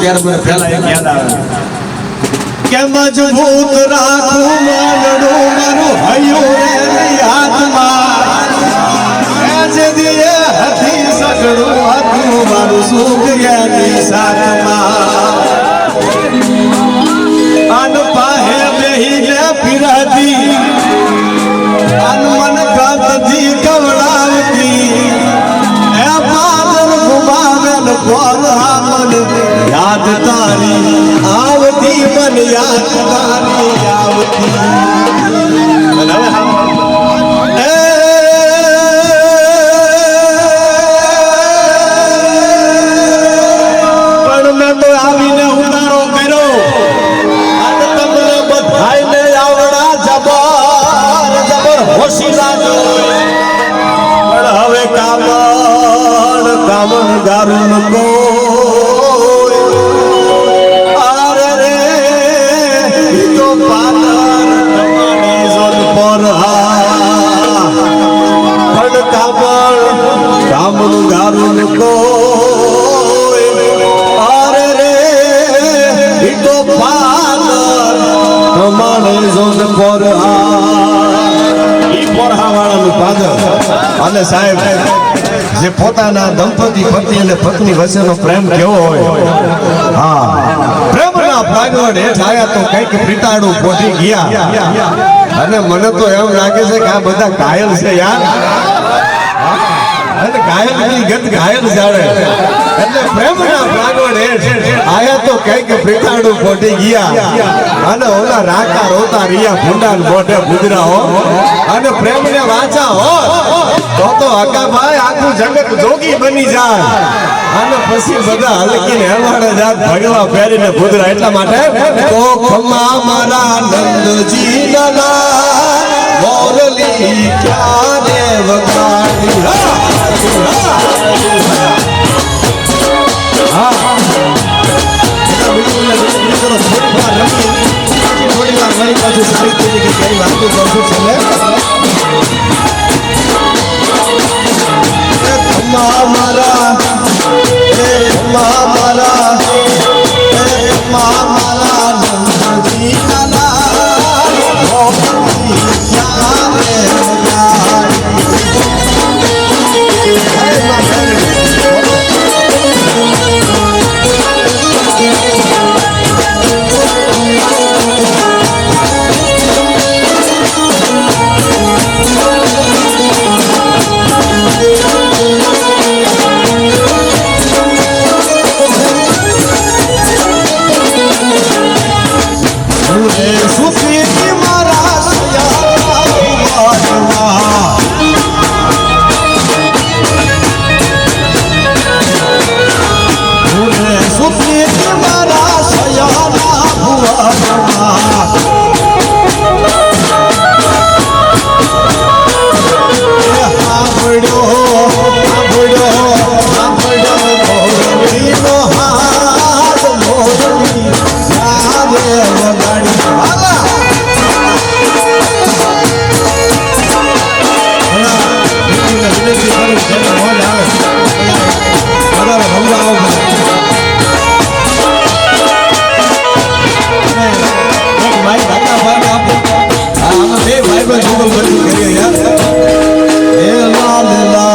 ત્યારે મને પહેલા એક યાદ આવે. કે મજબૂત રાખું માનડું મારું હયો રે હાથમાં. જે દિયે હતી સગડું હતું મારું સુખ એની સાથમાં અન પાહે બેહીને ફિરતી તારી આવતી મન યાદ તારી આવતી. અને હવે સાંભળો. પણ ગારું તો તો પાલર તમારી જોન પાદર. કેવો હોય? હા. પ્રેમના પ્રાગવડ તો કંઈક પ્રીતાડું પોટી ગયા. અને મને તો એમ લાગે છે કે આ બધા ઘાયલ છે યાર. અને ઘાયલ ગત ઘાયલ જાણે. એટલે પ્રેમના પોટી ગયા. અને ઓલા રાકા રિયા ભૂંડા મોઢે ગુજરા હો. અને પ્રેમને વાંચા હો. તો તો હકાભાઈ આખું જોગી બની જાય. પછી બધા હેવાડે જાત ભગવા ફેરીને ગુજરા એટલા માટે તો ખમા મારા નંદજી નલા, મોરલી ક્યારે વગાડી હા. মাঝে সাহিত্য থেকে গাই ভাগ্য গল্প শুনে মা સુરે સુખી મારા સયા Hello, hello.